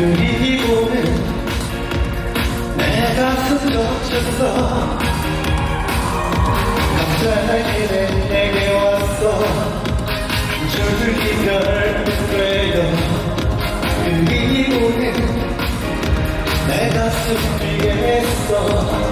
그리고는 내가 스스로 쳤어 갑자기 내게 왔어. 줄줄이 별되요. 그리고는 내가 숨기게 했어.